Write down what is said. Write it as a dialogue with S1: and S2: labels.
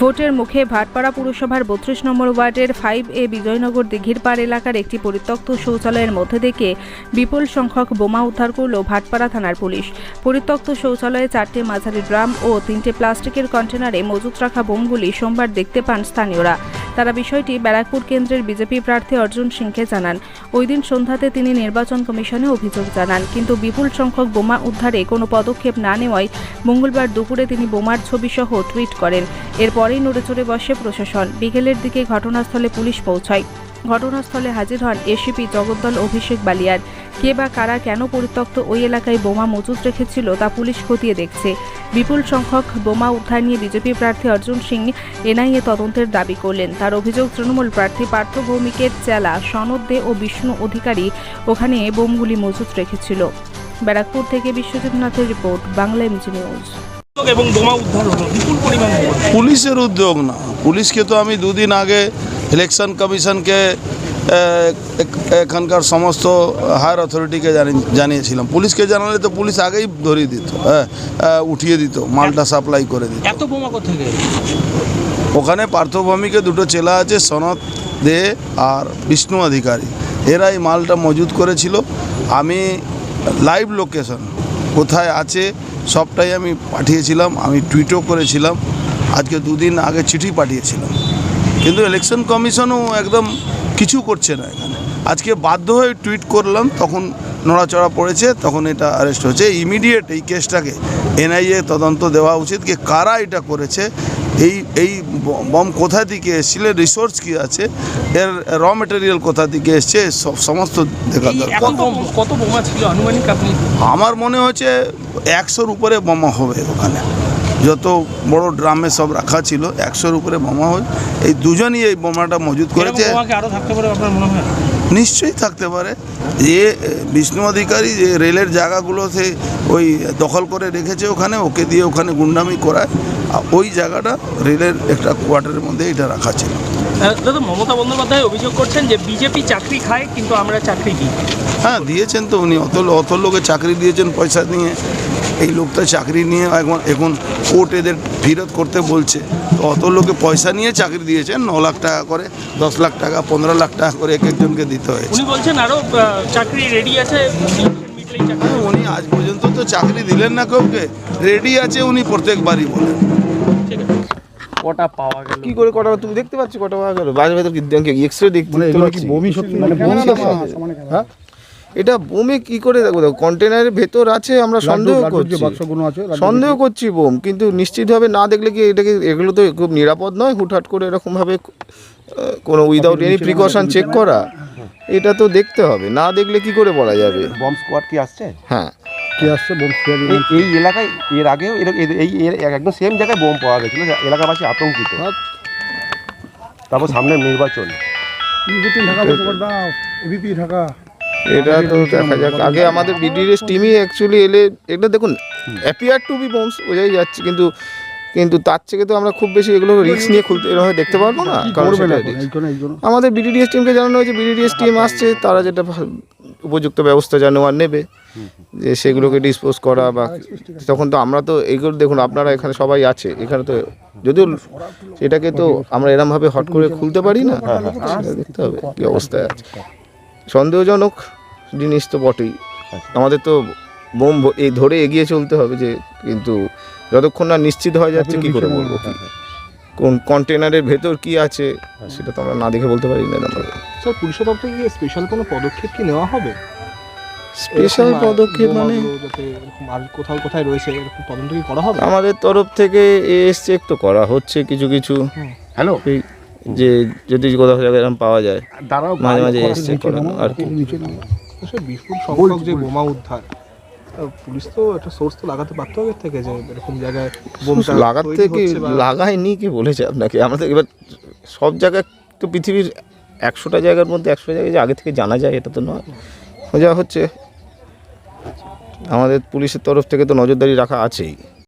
S1: ভোটের মুখে ভাটপাড়া পুরসভার বত্রিশ নম্বর ওয়ার্ডের ফাইভ এ বিজয়নগর দিঘির পাড় এলাকার একটি পরিত্যক্ত শৌচালয়ের মধ্যে থেকে বিপুল সংখ্যক বোমা উদ্ধার করল ভাটপাড়া থানার পুলিশ পরিত্যক্ত শৌচালয়ে চারটি মাঝারি ড্রাম ও তিনটে প্লাস্টিকের কন্টেনারে মজুত রাখা বোমগুলি সোমবার দেখতে পান স্থানীয়রা তারা বিষয়টি ব্যারাকপুর কেন্দ্রের বিজেপি প্রার্থী অর্জুন সিংকে জানান ওই দিন সন্ধ্যাতে তিনি নির্বাচন কমিশনে অভিযোগ জানান কিন্তু বিপুল সংখ্যক বোমা উদ্ধারে কোনো পদক্ষেপ না নেওয়ায় মঙ্গলবার দুপুরে তিনি বোমার ছবি সহ টুইট করেন এরপরেই নড়েচড়ে বসে প্রশাসন বিকেলের দিকে ঘটনাস্থলে পুলিশ পৌঁছায় ঘটনাস্থলে হাজির হন এসিপি জগদ্দল অভিষেক বালিয়ার কে বা কারা কেন পরিত্যক্ত ওই এলাকায় বোমা মজুত রেখেছিল তা পুলিশ খতিয়ে দেখছে বিপুল সংখ্যক বোমা উদ্ধার নিয়ে বিজেপি প্রার্থী অর্জুন সিং এনআইএ তদন্তের দাবি করলেন তার অভিযোগ তৃণমূল প্রার্থী পার্থ ভৌমিকের চেলা সনদ দে ও বিষ্ণু অধিকারী ওখানে বোমগুলি মজুত রেখেছিল ব্যারাকপুর থেকে বিশ্বজিৎ নাথের রিপোর্ট বাংলা এমজি নিউজ
S2: এবং বোমা উদ্ধার বিপুল পুলিশের উদ্যোগ না পুলিশকে তো আমি দুদিন আগে ইলেকশন কমিশনকে এখানকার সমস্ত হায়ার অথরিটিকে জানিয়েছিলাম পুলিশকে জানালে তো পুলিশ আগেই ধরিয়ে দিত হ্যাঁ, উঠিয়ে দিত মালটা সাপ্লাই করে দিত ওখানে পার্থভূমিকে দুটো চেলা আছে সনৎ দে আর বিষ্ণু অধিকারী এরাই মালটা মজুদ করেছিল আমি লাইভ লোকেশন কোথায় আছে সবটাই আমি পাঠিয়েছিলাম আমি টুইটও করেছিলাম আজকে দুদিন আগে চিঠি পাঠিয়েছিলাম কিন্তু ইলেকশন কমিশনও একদম কিছু করছে না এখানে আজকে বাধ্য হয়ে টুইট করলাম তখন নড়াচড়া পড়েছে তখন এটা অ্যারেস্ট হয়েছে ইমিডিয়েট এই কেসটাকে এনআইএ তদন্ত দেওয়া উচিত যে কারা এটা করেছে এই এই বম কোথা থেকে এসেছিল রিসোর্স কি আছে এর র মেটেরিয়াল কোথা থেকে এসছে সব সমস্ত দেখা আমার মনে হচ্ছে একশোর উপরে বোমা হবে ওখানে যত বড় ড্রামে সব রাখা ছিল একশোর উপরে বোমা হয় এই দুজনই এই বোমাটা মজুত করেছে নিশ্চয়ই থাকতে পারে যে বিষ্ণু অধিকারী যে রেলের জায়গাগুলোতে ওই দখল করে রেখেছে ওখানে ওকে দিয়ে ওখানে গুন্ডামি করায় আর ওই জায়গাটা রেলের একটা কোয়ার্টারের মধ্যে এটা রাখা ছিল
S3: দাদা মমতা বন্দ্যোপাধ্যায় অভিযোগ করছেন যে বিজেপি চাকরি খায় কিন্তু আমরা চাকরি দিই
S2: হ্যাঁ দিয়েছেন তো উনি অত অত লোকে চাকরি দিয়েছেন পয়সা নিয়ে এই লোকটা চাকরি নিয়ে এখন এখন কোর্ট এদের ফিরত করতে বলছে তো অত লোকে পয়সা নিয়ে চাকরি দিয়েছেন ন লাখ টাকা করে দশ লাখ টাকা পনেরো লাখ টাকা করে এক একজনকে দিতে হয়েছে
S3: উনি বলছেন আরও চাকরি রেডি আছে
S2: উনি আজ পর্যন্ত তো চাকরি দিলেন না কাউকে রেডি আছে উনি প্রত্যেকবারই বলেন
S4: কটা পাওয়া গেল কি করে কটা তুমি দেখতে পাচ্ছ কটা পাওয়া গেল বাজার তো মানে কি এক্স রে দেখতে
S5: মানে বমি সত্যি মানে বমি হ্যাঁ
S4: এটা বোমে কি করে দেখো দেখো কন্টেনারের ভেতর আছে আমরা সন্দেহ করছি সন্দেহ করছি বোম কিন্তু নিশ্চিতভাবে না দেখলে কি এটাকে এগুলো তো খুব নিরাপদ নয় হুটহাট করে এরকমভাবে কোনো উইদাউট এনি প্রিকশন চেক করা হ্যাঁ। এটা তো দেখতে হবে না দেখলে কি করে বলা যাবে
S5: বম স্কোয়াড কি আসছে হ্যাঁ কি আসছে বোম এই এলাকায় এর আগেও এই একদম সেম জায়গায় বোম পাওয়া গেছিল এলাকাবাসী আতঙ্কিত তারপর সামনে নির্বাচন
S4: ঢাকা এটা তো দেখা যাক আগে আমাদের বিডিএস টিমই অ্যাকচুয়ালি এলে এটা দেখুন অ্যাপিয়ার টু বি বোমস বোঝাই যাচ্ছে কিন্তু কিন্তু তার থেকে তো আমরা খুব বেশি এগুলো রিস্ক নিয়ে খুলতে এরকম দেখতে পারবো না কারণ আমাদের বিডিডিএস টিমকে জানানো হয়েছে বিডিডিএস টিম আচ্ছা, আসছে তারা যেটা উপযুক্ত ব্যবস্থা যা আর নেবে যে সেগুলোকে ডিসপোজ করা বা আচ্ছা, তখন তো আমরা তো এগুলো দেখুন আপনারা এখানে সবাই আছে এখানে তো যদিও সেটাকে তো আমরা এরমভাবে হট করে খুলতে পারি না দেখতে হবে কী অবস্থায় আছে সন্দেহজনক জিনিস তো বটেই আচ্ছা। আমাদের তো বোম এই ধরে এগিয়ে চলতে হবে যে কিন্তু যতক্ষণ না নিশ্চিত হয়ে যাচ্ছে কি করে বলবো হ্যাঁ, হ্যাঁ। কোন কন্টেনারের ভেতর কি আছে আচ্ছা। সেটা তো আমরা না দেখে বলতে পারি না
S3: স্যার পুলিশের তরফ থেকে স্পেশাল কোনো পদক্ষেপ কি নেওয়া হবে
S4: স্পেশাল পদক্ষেপ মানে
S3: কোথাও কোথায় রয়েছে এরকম তদন্ত কি করা হবে
S4: আমাদের তরফ থেকে এসচেক তো করা হচ্ছে কিছু কিছু হ্যালো যে যদি কোথাও জায়গায় এরকম পাওয়া যায় মাঝে মাঝে এসছে আর কি
S3: বিপুল সংখ্যক যে বোমা উদ্ধার পুলিশ তো একটা সোর্স তো লাগাতে পারতো আগের থেকে যে এরকম জায়গায় বোমটা
S4: লাগাতে কি লাগায়নি কি বলেছে আপনাকে আমাদের এবার সব জায়গায় তো পৃথিবীর একশোটা জায়গার মধ্যে একশো জায়গায় যে আগে থেকে জানা যায় এটা তো নয় যা হচ্ছে আমাদের পুলিশের তরফ থেকে তো নজরদারি রাখা আছেই